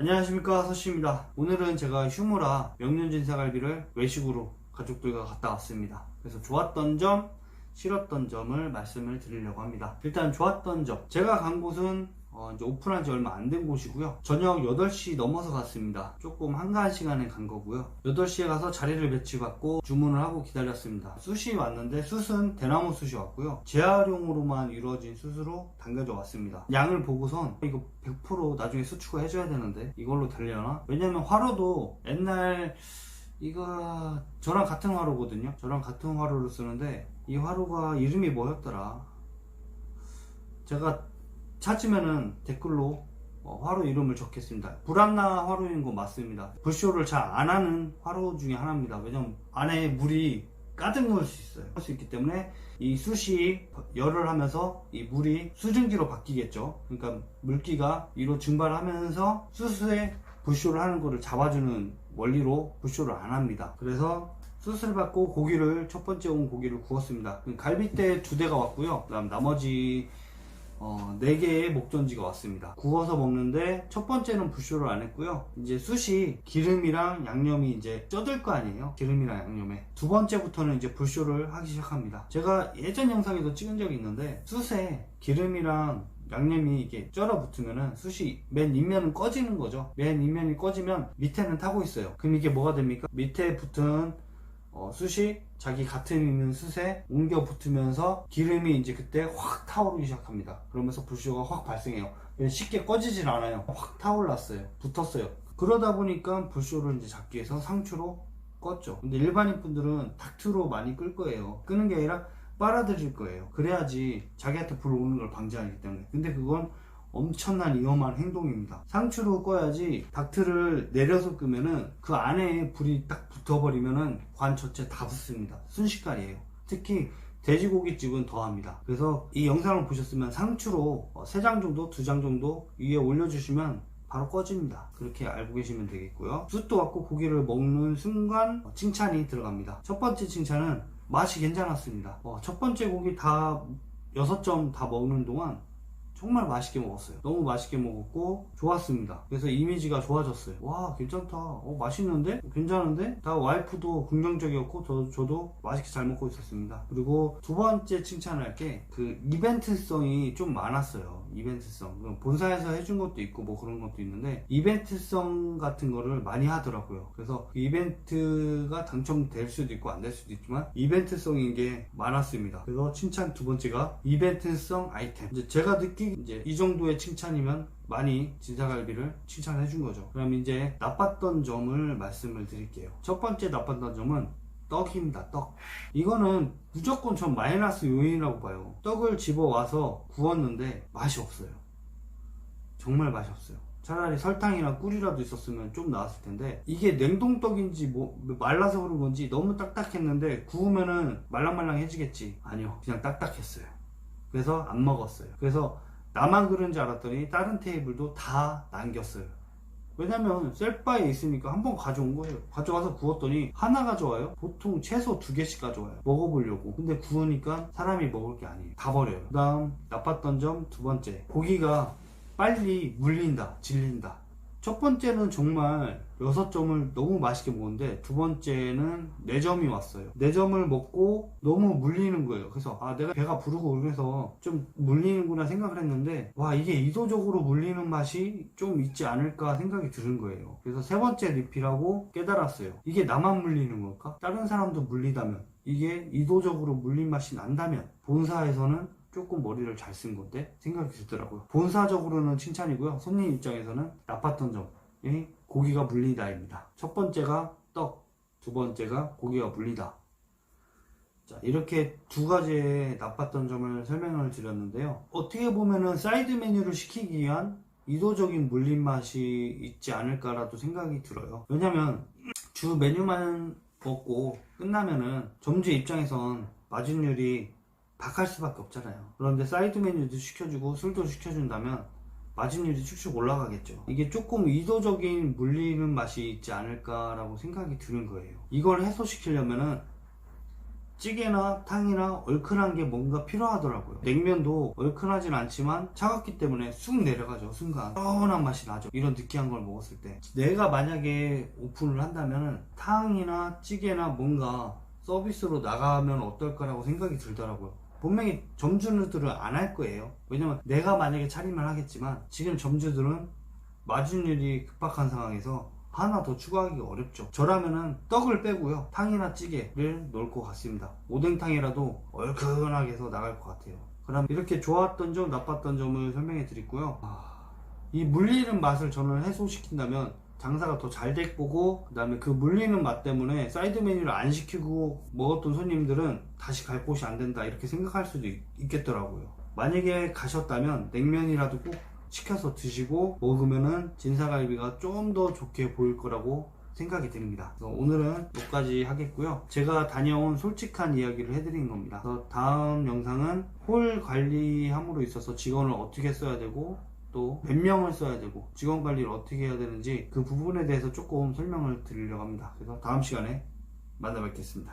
안녕하십니까 서씨입니다. 오늘은 제가 휴무라 명륜진 사갈비를 외식으로 가족들과 갔다 왔습니다. 그래서 좋았던 점 싫었던 점을 말씀을 드리려고 합니다. 일단 좋았던 점. 제가 간 곳은 어, 이제 오픈한 지 얼마 안 된 곳이고요. 저녁 8시 넘어서 갔습니다. 조금 한가한 시간에 간 거고요. 8시에 가서 자리를 배치받고 주문을 하고 기다렸습니다. 숯이 왔는데 숯은 대나무 숯이 왔고요. 재활용으로만 이루어진 숯으로 담겨져 왔습니다. 양을 보고선 이거 100% 나중에 수축을 해줘야 되는데 이걸로 되려나? 왜냐면 화로도 옛날 이거 저랑 같은 화로거든요. 저랑 같은 화로를 쓰는데 이 화로가 이름이 뭐였더라? 제가 찾으면은 댓글로 어, 화로 이름을 적겠습니다. 불안나 화로인 거 맞습니다. 불쇼를 잘 안 하는 화로 중에 하나입니다. 왜냐면 안에 물이 가득 넣을 수 있어요. 할 수 있기 때문에 이 숯이 열을 하면서 이 물이 수증기로 바뀌겠죠. 그러니까 물기가 위로 증발하면서 숯에 불쇼를 하는 거를 잡아주는 원리로 불쇼를 안 합니다. 그래서 숯을 받고 고기를 첫 번째 온 고기를 구웠습니다. 갈비대 두 대가 왔고요. 그다음 나머지 어, 4개의 목전지가 왔습니다. 구워서 먹는데 첫 번째는 불쇼를 안 했고요. 이제 숯이 기름이랑 양념이 이제 쪄들 거 아니에요. 기름이랑 양념에. 두 번째부터는 이제 불쇼를 하기 시작합니다. 제가 예전 영상에도 찍은 적이 있는데 숯에 기름이랑 양념이 이게 쩔어 붙으면은 숯이 맨 윗면은 꺼지는 거죠. 맨 윗면이 꺼지면 밑에는 타고 있어요. 그럼 이게 뭐가 됩니까? 밑에 붙은 어, 숯이 자기 같은 있는 숯에 옮겨 붙으면서 기름이 이제 그때 확 타오르기 시작합니다. 그러면서 불쇼가 확 발생해요. 쉽게 꺼지질 않아요. 확 타올랐어요. 붙었어요. 그러다 보니까 불쇼를 이제 잡기 위해서 상추로 껐죠. 근데 일반인 분들은 닥트로 많이 끌 거예요. 끄는 게 아니라 빨아들일 거예요. 그래야지 자기한테 불 오는 걸 방지하기 때문에. 근데 그건 엄청난 위험한 행동입니다. 상추로 꺼야지 닥트를 내려서 끄면은 그 안에 불이 딱 붙어버리면은 관 전체 다 붙습니다. 순식간이에요. 특히 돼지고기집은 더합니다. 그래서 이 영상을 보셨으면 상추로 3장 정도, 2장 정도 위에 올려주시면 바로 꺼집니다. 그렇게 알고 계시면 되겠고요. 숯도 왔고 고기를 먹는 순간 칭찬이 들어갑니다. 첫 번째 칭찬은 맛이 괜찮았습니다. 어, 첫 번째 고기 다 6점 다 먹는 동안 정말 맛있게 먹었어요. 너무 맛있게 먹었고 좋았습니다. 그래서 이미지가 좋아졌어요. 와 괜찮다. 어 맛있는데? 괜찮은데? 다 와이프도 긍정적이었고 저, 저도 맛있게 잘 먹고 있었습니다. 그리고 두 번째 칭찬할 게 그 이벤트성이 좀 많았어요. 이벤트성. 본사에서 해준 것도 있고 뭐 그런 것도 있는데 이벤트성 같은 거를 많이 하더라고요. 그래서 그 이벤트가 당첨될 수도 있고 안 될 수도 있지만 이벤트성인 게 많았습니다. 그래서 칭찬 두 번째가 이벤트성 아이템. 이제 제가 느끼 이제 이 정도의 칭찬이면 많이 진사갈비를 칭찬해 준 거죠. 그럼 이제 나빴던 점을 말씀을 드릴게요. 첫 번째 나빴던 점은 떡입니다. 떡. 이거는 무조건 전 마이너스 요인이라고 봐요. 떡을 집어와서 구웠는데 맛이 없어요. 정말 맛이 없어요. 차라리 설탕이나 꿀이라도 있었으면 좀 나았을 텐데 이게 냉동떡인지 뭐 말라서 그런 건지 너무 딱딱했는데 구우면은 말랑말랑해지겠지 아니요 그냥 딱딱했어요 그래서 안 먹었어요 그래서 나만 그런 줄 알았더니 다른 테이블도 다 남겼어요 왜냐면 셀바에 있으니까 한 번 가져온 거예요. 가져가서 구웠더니 하나 가져와요? 보통 최소 두 개씩 가져와요. 먹어보려고. 근데 구우니까 사람이 먹을 게 아니에요. 다 버려요. 그 다음 나빴던 점 두 번째. 고기가 빨리 물린다 질린다 첫 번째는 정말 6점을 너무 맛있게 먹었는데 두 번째는 4점이 왔어요. 4점을 먹고 너무 물리는 거예요. 그래서 아 내가 배가 부르고 그래서 좀 물리는구나 생각을 했는데 와 이게 의도적으로 물리는 맛이 좀 있지 않을까 생각이 드는 거예요. 그래서 세 번째 리필하고 깨달았어요. 이게 나만 물리는 걸까? 다른 사람도 물리다면 이게 의도적으로 물린 맛이 난다면 본사에서는 조금 머리를 잘 쓴 건데 생각이 들더라고요. 본사적으로는 칭찬이고요. 손님 입장에서는 나빴던 점이 고기가 물리다입니다. 첫 번째가 떡, 두 번째가 고기가 물리다. 자, 이렇게 두 가지의 나빴던 점을 설명을 드렸는데요. 어떻게 보면은 사이드 메뉴를 시키기 위한 의도적인 물린 맛이 있지 않을까라도 생각이 들어요. 왜냐면 주 메뉴만 먹고 끝나면은 점주 입장에선 마진율이 박할 수밖에 없잖아요. 그런데 사이드 메뉴도 시켜주고 술도 시켜준다면 마진율이 쭉쭉 올라가겠죠. 이게 조금 의도적인 물리는 맛이 있지 않을까라고 생각이 드는 거예요. 이걸 해소시키려면은 찌개나 탕이나 얼큰한 게 뭔가 필요하더라고요. 냉면도 얼큰하진 않지만 차갑기 때문에 쑥 내려가죠. 순간 시원한 맛이 나죠. 이런 느끼한 걸 먹었을 때 내가 만약에 오픈을 한다면 탕이나 찌개나 뭔가 서비스로 나가면 어떨까라고 생각이 들더라고요. 분명히 점주들은 안 할 거예요. 왜냐면 내가 만약에 차리면 하겠지만 지금 점주들은 마진율이 급박한 상황에서 하나 더 추가하기가 어렵죠. 저라면은 떡을 빼고요. 탕이나 찌개를 넣을 것 같습니다. 오뎅탕이라도 얼큰하게 해서 나갈 것 같아요. 그럼 이렇게 좋았던 점, 나빴던 점을 설명해 드리고요. 아, 이 물리는 맛을 저는 해소시킨다면 장사가 더 잘 될 거고 그 다음에 그 물리는 맛 때문에 사이드 메뉴를 안 시키고 먹었던 손님들은 다시 갈 곳이 안 된다 이렇게 생각할 수도 있, 겠더라고요 만약에 가셨다면 냉면이라도 꼭 시켜서 드시고 먹으면은 진사갈비가 좀 더 좋게 보일 거라고 생각이 듭니다. 오늘은 여기까지 하겠고요. 제가 다녀온 솔직한 이야기를 해드린 겁니다. 다음 영상은 홀 관리함으로 있어서 직원을 어떻게 써야 되고 또 몇 명을 써야 되고 직원 관리를 어떻게 해야 되는지 그 부분에 대해서 조금 설명을 드리려고 합니다. 그래서 다음 시간에 만나 뵙겠습니다.